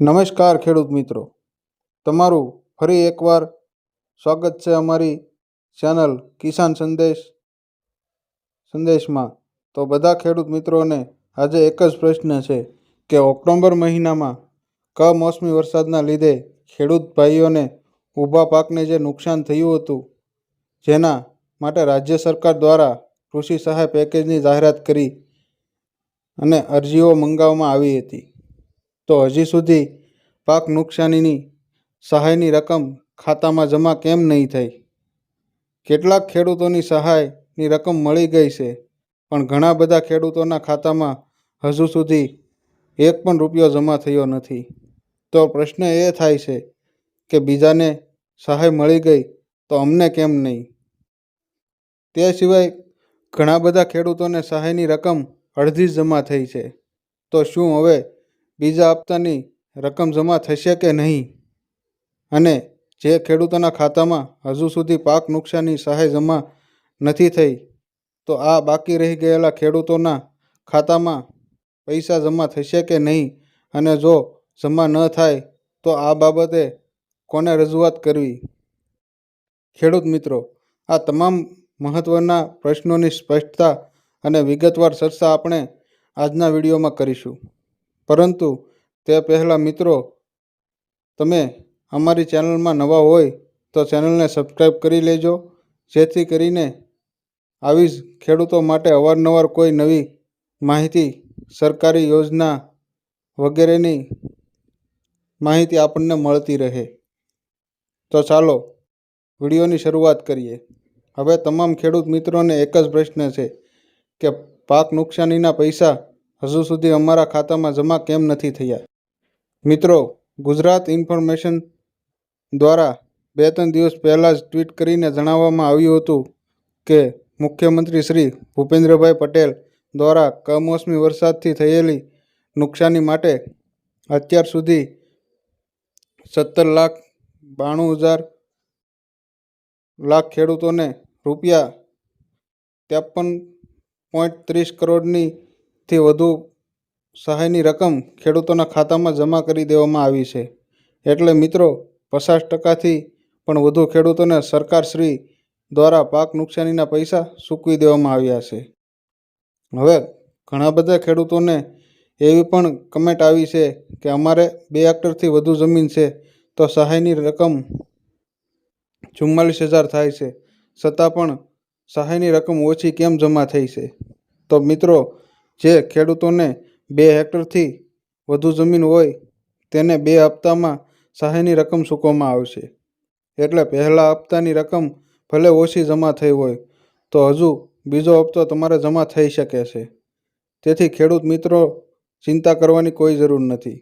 નમસ્કાર ખેડૂત મિત્રો. તમારું ફરી એકવાર સ્વાગત છે અમારી ચેનલ કિસાન સંદેશ સંદેશમાં. તો બધા ખેડૂત મિત્રોને આજે એક જ પ્રશ્ન છે કે ઓક્ટોબર મહિનામાં કમોસમી વરસાદના લીધે ખેડૂત ભાઈઓને ઊભા પાકને જે નુકસાન થયું હતું, જેના માટે રાજ્ય સરકાર દ્વારા કૃષિ સહાય પેકેજની જાહેરાત કરી અને અરજીઓ મંગાવવામાં આવી હતી. તો હજી સુધી પાક નુકસાનીની સહાયની રકમ ખાતામાં જમા કેમ નહીં થઈ? કેટલાક ખેડૂતોની સહાયની રકમ મળી ગઈ છે, પણ ઘણા બધા ખેડૂતોના ખાતામાં હજુ સુધી એક પણ રૂપિયો જમા થયો નથી. તો પ્રશ્ન એ થાય છે કે બીજાને સહાય મળી ગઈ તો અમને કેમ નહીં? તે સિવાય ઘણા બધા ખેડૂતોને સહાયની રકમ અડધી જ જમા થઈ છે. તો શું હવે બીજા હપ્તાની રકમ જમા થશે કે નહીં? અને જે ખેડૂતોના ખાતામાં હજુ સુધી પાક નુકસાની સહાય જમા નથી થઈ, તો આ બાકી રહી ગયેલા ખેડૂતોના ખાતામાં પૈસા જમા થશે કે નહીં? અને જો જમા ન થાય, તો આ બાબતે કોને રજૂઆત કરવી? ખેડૂત મિત્રો, આ તમામ મહત્ત્વના પ્રશ્નોની સ્પષ્ટતા અને વિગતવાર ચર્ચા આપણે આજના વિડીયોમાં કરીશું. પરંતુ તે પહેલાં મિત્રો, તમે અમારી ચેનલમાં નવા હોય તો ચેનલને સબસ્ક્રાઈબ કરી લેજો. જેથી કરીને આવી જ ખેડૂતો માટે અવારનવાર કોઈ નવી માહિતી, સરકારી યોજના વગેરેની માહિતી આપણને મળતી રહે. તો ચાલો, વિડીયોની શરૂઆત કરીએ. હવે તમામ ખેડૂત મિત્રોને એક જ પ્રશ્ન છે કે પાક નુકસાનીના પૈસા હજુ સુધી અમારા ખાતામાં જમા કેમ નથી થયા? મિત્રો, ગુજરાત ઇન્ફોર્મેશન દ્વારા બે ત્રણ દિવસ પહેલાં જ ટ્વીટ કરીને જણાવવામાં આવ્યું હતું કે, મુખ્યમંત્રી શ્રી ભૂપેન્દ્રભાઈ પટેલ દ્વારા કમોસમી વરસાદથી થયેલી નુકસાની માટે અત્યાર સુધી સત્તર લાખ બાણું હજાર લાખ ખેડૂતોને રૂપિયા ત્રેપન પોઈન્ટ ત્રીસ કરોડની થી વધુ સહાયની રકમ ખેડૂતોના ખાતામાં જમા કરી દેવામાં આવી છે. એટલે મિત્રો, પચાસ ટકાથી પણ વધુ ખેડૂતોને સરકારશ્રી દ્વારા પાક નુકસાનીના પૈસા ચૂકવી દેવામાં આવ્યા છે. હવે, ઘણા બધા ખેડૂતોને એવી પણ કમેન્ટ આવી છે કે અમારે બે હેક્ટરથી વધુ જમીન છે, તો સહાયની રકમ ચુમ્માલીસ હજાર થાય છે. છતાં પણ સહાયની રકમ ઓછી કેમ જમા થઈ છે? તો મિત્રો જે ખેડૂતોને બે હેક્ટરથી વધુ જમીન હોય તેને બે હપ્તામાં સહાયની રકમ ચૂકવવામાં આવશે એટલે પહેલા હપ્તાની રકમ ભલે ઓછી જમા થઈ હોય, તો હજુ બીજો હપ્તો તમારે જમા થઈ શકે છે. તેથી ખેડૂત મિત્રો, ચિંતા કરવાની કોઈ જરૂર નથી.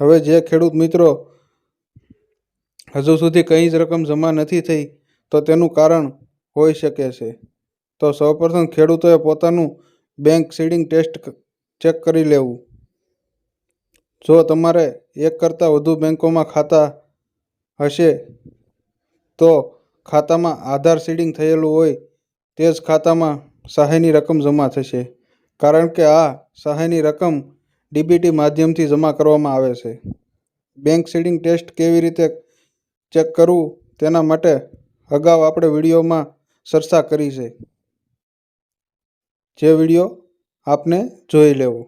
હવે જે ખેડૂત મિત્રો હજુ સુધી કંઈ જ રકમ જમા નથી થઈ, તો તેનું કારણ હોઈ શકે છે. તો સૌપ્રથમ ખેડૂતોએ પોતાનું બેંક સીડિંગ ટેસ્ટ ચેક કરી લેવું. જો તમારે એક કરતાં વધુ બેંકોમાં ખાતા હશે તો ખાતામાં આધાર સીડિંગ થયેલું હોય તે જ ખાતામાં સહાયની રકમ જમા થશે. કારણ કે આ સહાયની રકમ ડીબીટી માધ્યમથી જમા કરવામાં આવે છે. બેંક સીડિંગ ટેસ્ટ કેવી રીતે ચેક કરવું તેના માટે અગાઉ આપણે વિડીયોમાં ચર્ચા કરી છે. જે વીડિયો આપને જોઈ લેવો.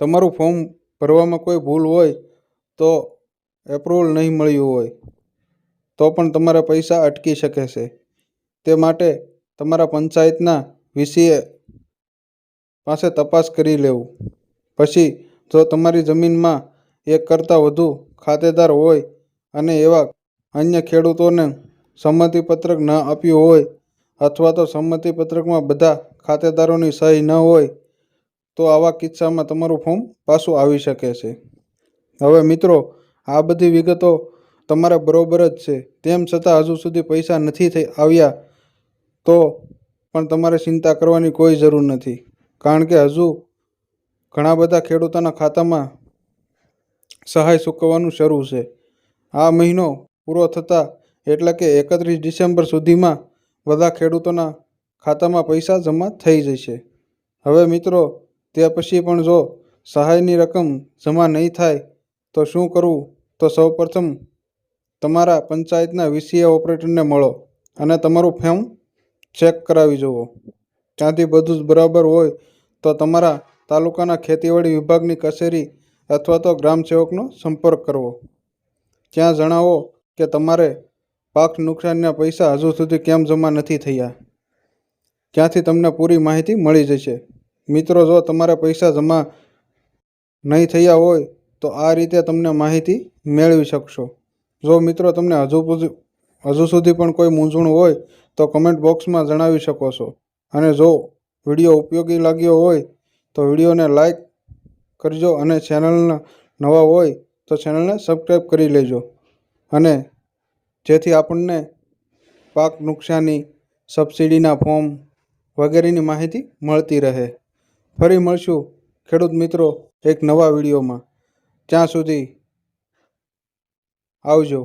તમારું ફોર્મ ભરવામાં કોઈ ભૂલ હોય તો એપ્રુવલ નહીં મળ્યું હોય, તો પણ તમારા પૈસા અટકી શકે છે. તે માટે તમારા પંચાયતના વીસીએ પાસે તપાસ કરી લેવું. પછી જો તમારી જમીનમાં એક કરતાં વધુ ખાતેદાર હોય અને એવા અન્ય ખેડૂતોને સંમતિપત્રક ન આપ્યું હોય અથવા તો સંમતિપત્રકમાં બધા ખાતેદારોની સહી ન હોય, તો આવા કિસ્સામાં તમારું ફોર્મ પાછું આવી શકે છે. હવે મિત્રો, આ બધી વિગતો તમારે બરોબર જ છે. તેમ છતાં હજુ સુધી પૈસા નથી થઈ આવ્યા, તો પણ તમારે ચિંતા કરવાની કોઈ જરૂર નથી. કારણ કે હજુ ઘણા બધા ખેડૂતોના ખાતામાં સહાય ચૂકવવાનું શરૂ છે. આ મહિનો પૂરો થતાં એટલે કે એકત્રીસ ડિસેમ્બર સુધીમાં બધા ખેડૂતોના ખાતામાં પૈસા જમા થઈ જશે. હવે મિત્રો તે પછી પણ જો સહાયની રકમ જમા નહીં થાય, તો શું કરવું? તો સૌપ્રથમ તમારા પંચાયતના વીસીએ ઓપરેટરને મળો અને તમારું ફોર્મ ચેક કરાવી જુઓ. ત્યાંથી બધું જ બરાબર હોય તો તમારા તાલુકાના ખેતીવાડી વિભાગની કચેરી અથવા તો ગ્રામ સેવકનો સંપર્ક કરવો. ત્યાં જણાવો કે તમારે પાક નુકસાનના પૈસા હજુ સુધી કેમ જમા નથી થયા? ત્યાંથી તમને પૂરી માહિતી મળી જશે? મિત્રો, જો તમારા પૈસા જમા નહીં થયા હોય, તો આ રીતે તમને માહિતી મેળવી શકશો. જો મિત્રો, તમને હજુ હજુ સુધી પણ કોઈ મૂંઝવણ હોય, તો કમેન્ટ બોક્સમાં જણાવી શકો છો. અને જો વીડિયો ઉપયોગી લાગ્યો હોય, તો વિડીયોને લાઈક કરજો અને ચેનલના નવા હોય, તો ચેનલને સબસ્ક્રાઈબ કરી લેજો. અને જેથી આપણને પાક નુકસાની, સબસિડીના ફોર્મ વગેરેની માહિતી મળતી રહે. ફરી મળશું, ખેડૂત મિત્રો, એક નવા વિડીયોમાં. ત્યાં સુધી આવજો.